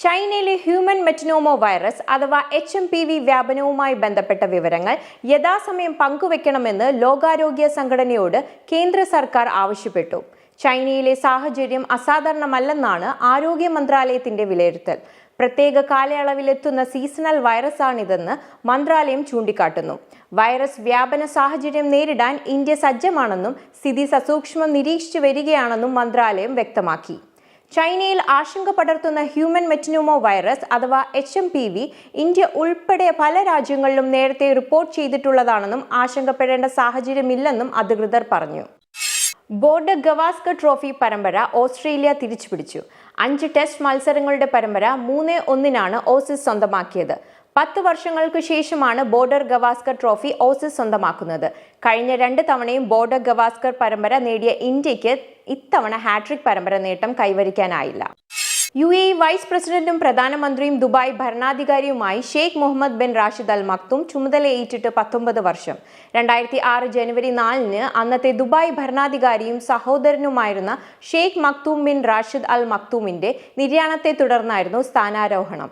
ചൈനയിലെ human മെറ്റനോമോ virus അഥവാ H M P V വ്യാപനവുമായി ബന്ധപ്പെട്ട വിവരങ്ങൾ യഥാസമയം പങ്കുവെക്കണമെന്ന് ലോകാരോഗ്യ സംഘടനയോട് കേന്ദ്ര സർക്കാർ ആവശ്യപ്പെട്ടു. ചൈനയിലെ സാഹചര്യം അസാധാരണമല്ലെന്നാണ് ആരോഗ്യ മന്ത്രാലയത്തിന്റെ വിലയിരുത്തൽ. പ്രത്യേക കാലയളവിലെത്തുന്ന സീസണൽ വൈറസാണിതെന്ന് മന്ത്രാലയം ചൂണ്ടിക്കാട്ടുന്നു. വൈറസ് വ്യാപന സാഹചര്യം നേരിടാൻ ഇന്ത്യ സജ്ജമാണെന്നും സ്ഥിതി സസൂക്ഷ്മം നിരീക്ഷിച്ചു വരികയാണെന്നും മന്ത്രാലയം വ്യക്തമാക്കി. ചൈനയിൽ ആശങ്ക പടർത്തുന്ന ഹ്യൂമൻ മെറ്റിനോമോ വൈറസ് അഥവാ H M P V India ഉൾപ്പെടെ പല രാജ്യങ്ങളിലും നേരത്തെ റിപ്പോർട്ട് ചെയ്തിട്ടുള്ളതാണെന്നും ആശങ്കപ്പെടേണ്ട സാഹചര്യമില്ലെന്നും അധികൃതർ പറഞ്ഞു. ബോർഡ് ഗവാസ്കർ ട്രോഫി പരമ്പര ഓസ്ട്രേലിയ തിരിച്ചുപിടിച്ചു. അഞ്ച് ടെസ്റ്റ് മത്സരങ്ങളുടെ പരമ്പര മൂന്ന് ഒന്നിനാണ് ഓസീസ് സ്വന്തമാക്കിയത്. പത്ത് വർഷങ്ങൾക്ക് ശേഷമാണ് ബോർഡർ ഗവാസ്കർ ട്രോഫി ഓസീസ് സ്വന്തമാക്കുന്നത്. കഴിഞ്ഞ രണ്ട് തവണയും ബോർഡർ ഗവാസ്കർ പരമ്പര നേടിയ ഇന്ത്യയ്ക്ക് ഇത്തവണ ഹാട്രിക് പരമ്പര നേട്ടം കൈവരിക്കാനായില്ല. യു എ വൈസ് പ്രസിഡന്റും പ്രധാനമന്ത്രിയും Dubai ഭരണാധികാരിയുമായി Sheikh Mohammed bin Rashid Al Maktoum ചുമതലയേറ്റിട്ട് പത്തൊമ്പത് വർഷം. രണ്ടായിരത്തി ആറ് ജനുവരി നാലിന് അന്നത്തെ ദുബായ് ഭരണാധികാരിയും സഹോദരനുമായിരുന്ന Sheikh Maktoum bin Rashid Al മക്തൂമിന്റെ നിര്യാണത്തെ തുടർന്നായിരുന്നു സ്ഥാനാരോഹണം.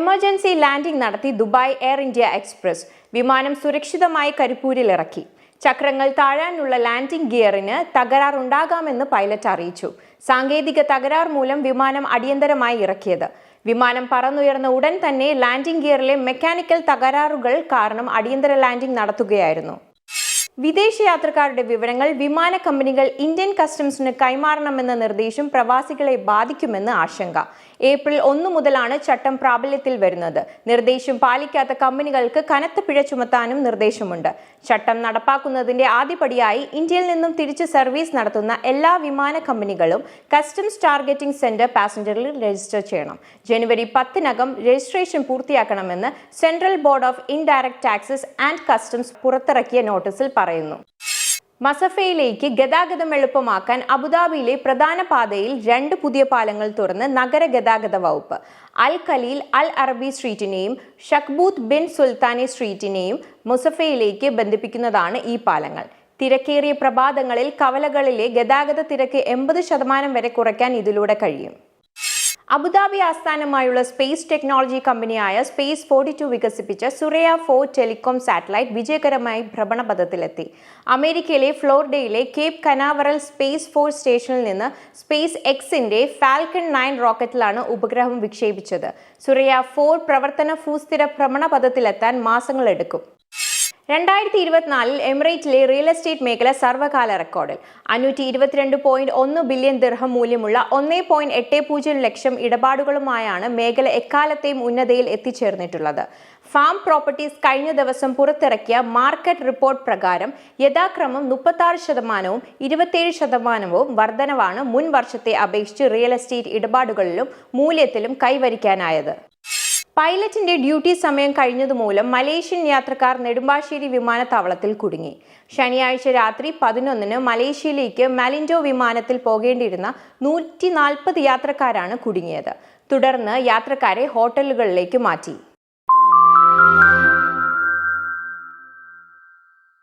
എമർജൻസി ലാൻഡിംഗ് നടത്തി ദുബായ് എയർ ഇന്ത്യ എക്സ്പ്രസ് വിമാനം സുരക്ഷിതമായി കരിപ്പൂരിൽ ഇറക്കി. ചക്രങ്ങൾ താഴാനുള്ള ലാൻഡിംഗ് ഗിയറിന് തകരാറുണ്ടാകാമെന്ന് പൈലറ്റ് അറിയിച്ചു. സാങ്കേതിക തകരാർ മൂലം വിമാനം അടിയന്തരമായി ഇറക്കിയത്. വിമാനം പറന്നുയർന്ന ഉടൻ തന്നെ ലാൻഡിംഗ് ഗിയറിലെ മെക്കാനിക്കൽ തകരാറുകൾ കാരണം അടിയന്തര ലാൻഡിംഗ് നടത്തുകയായിരുന്നു. വിദേശ യാത്രക്കാരുടെ വിവരങ്ങൾ വിമാന കമ്പനികൾ ഇന്ത്യൻ കസ്റ്റംസിന് കൈമാറണമെന്ന നിർദ്ദേശം പ്രവാസികളെ ബാധിക്കുമെന്ന് ആശങ്ക. ഏപ്രിൽ ഒന്നു മുതലാണ് ചട്ടം പ്രാബല്യത്തിൽ വരുന്നത്. നിർദ്ദേശം പാലിക്കാത്ത കമ്പനികൾക്ക് കനത്ത പിഴ ചുമത്താനും നിർദ്ദേശമുണ്ട്. ചട്ടം നടപ്പാക്കുന്നതിന്റെ ആദ്യപടിയായി ഇന്ത്യയിൽ നിന്നും തിരിച്ച് സർവീസ് നടത്തുന്ന എല്ലാ വിമാന കമ്പനികളും കസ്റ്റംസ് ടാർഗറ്റിംഗ് സെന്റർ പാസഞ്ചറിൽ രജിസ്റ്റർ ചെയ്യണം. ജനുവരി പത്തിനകം രജിസ്ട്രേഷൻ പൂർത്തിയാക്കണമെന്ന് central board of indirect taxes and customs പുറത്തിറക്കിയ നോട്ടീസിൽ പറയുന്നു. മസഫയിലേക്ക് ഗതാഗതം എളുപ്പമാക്കാൻ അബുദാബിയിലെ പ്രധാന പാതയിൽ രണ്ട് പുതിയ പാലങ്ങൾ തുറന്ന് നഗര ഗതാഗത വകുപ്പ്. അൽ ഖലീൽ അൽ അറബി സ്ട്രീറ്റിനെയും ഷക്ബൂത്ത് ബിൻ സുൽത്താനി സ്ട്രീറ്റിനെയും മുസഫയിലേക്ക് ബന്ധിപ്പിക്കുന്നതാണ് ഈ പാലങ്ങൾ. തിരക്കേറിയ പ്രഭാതങ്ങളിൽ കവലകളിലെ ഗതാഗത തിരക്ക് എൺപത് ശതമാനം വരെ കുറയ്ക്കാൻ ഇതിലൂടെ കഴിയും. അബുദാബി ആസ്ഥാനമായുള്ള സ്പേസ് ടെക്നോളജി കമ്പനിയായ സ്പേസ് ഫോർട്ടി ടു വികസിപ്പിച്ച സുറയ ഫോർ ടെലികോം സാറ്റലൈറ്റ് വിജയകരമായി ഭ്രമണപഥത്തിലെത്തി. അമേരിക്കയിലെ ഫ്ലോറിഡയിലെ കേപ്പ് കനാവറൽ സ്പേസ് ഫോഴ്സ് സ്റ്റേഷനിൽ നിന്ന് സ്പേസ് എക്സിന്റെ ഫാൽക്കൺ നയൻ റോക്കറ്റിലാണ് ഉപഗ്രഹം വിക്ഷേപിച്ചത്. സുറയ ഫോർ പ്രവർത്തന ഭൂസ്ഥിര ഭ്രമണപഥത്തിലെത്താൻ മാസങ്ങളെടുക്കും. രണ്ടായിരത്തി ഇരുപത്തിനാലിൽ എമിറേറ്റിലെ റിയൽ എസ്റ്റേറ്റ് മേഖല സർവകാല റെക്കോർഡിൽ. അഞ്ഞൂറ്റി ഇരുപത്തിരണ്ട് പോയിന്റ് ഒന്ന് ബില്യൺ ദിർഹം മൂല്യമുള്ള ഒന്നേ പോയിന്റ് എട്ട് പൂജ്യം ലക്ഷം ഇടപാടുകളുമായാണ് മേഖല എക്കാലത്തെയും ഉന്നതയിൽ എത്തിച്ചേർന്നിട്ടുള്ളത്. ഫാം പ്രോപ്പർട്ടീസ് കഴിഞ്ഞ ദിവസം പുറത്തിറക്കിയ മാർക്കറ്റ് റിപ്പോർട്ട് പ്രകാരം യഥാക്രമം മുപ്പത്തി ശതമാനവും ഇരുപത്തിയേഴ് ശതമാനവും വർധനവാണ് മുൻ വർഷത്തെ അപേക്ഷിച്ച് റിയൽ എസ്റ്റേറ്റ് ഇടപാടുകളിലും മൂല്യത്തിലും കൈവരിക്കാനായത്. പൈലറ്റിന്റെ ഡ്യൂട്ടി സമയം കഴിഞ്ഞതുമൂലം മലേഷ്യൻ യാത്രക്കാർ നെടുമ്പാശ്ശേരി വിമാനത്താവളത്തിൽ കുടുങ്ങി. ശനിയാഴ്ച രാത്രി പതിനൊന്നിന് മലേഷ്യയിലേക്ക് മലിൻഡോ വിമാനത്തിൽ പോകേണ്ടിയിരുന്ന നൂറ്റി യാത്രക്കാരാണ് കുടുങ്ങിയത്. തുടർന്ന് യാത്രക്കാരെ ഹോട്ടലുകളിലേക്ക് മാറ്റി.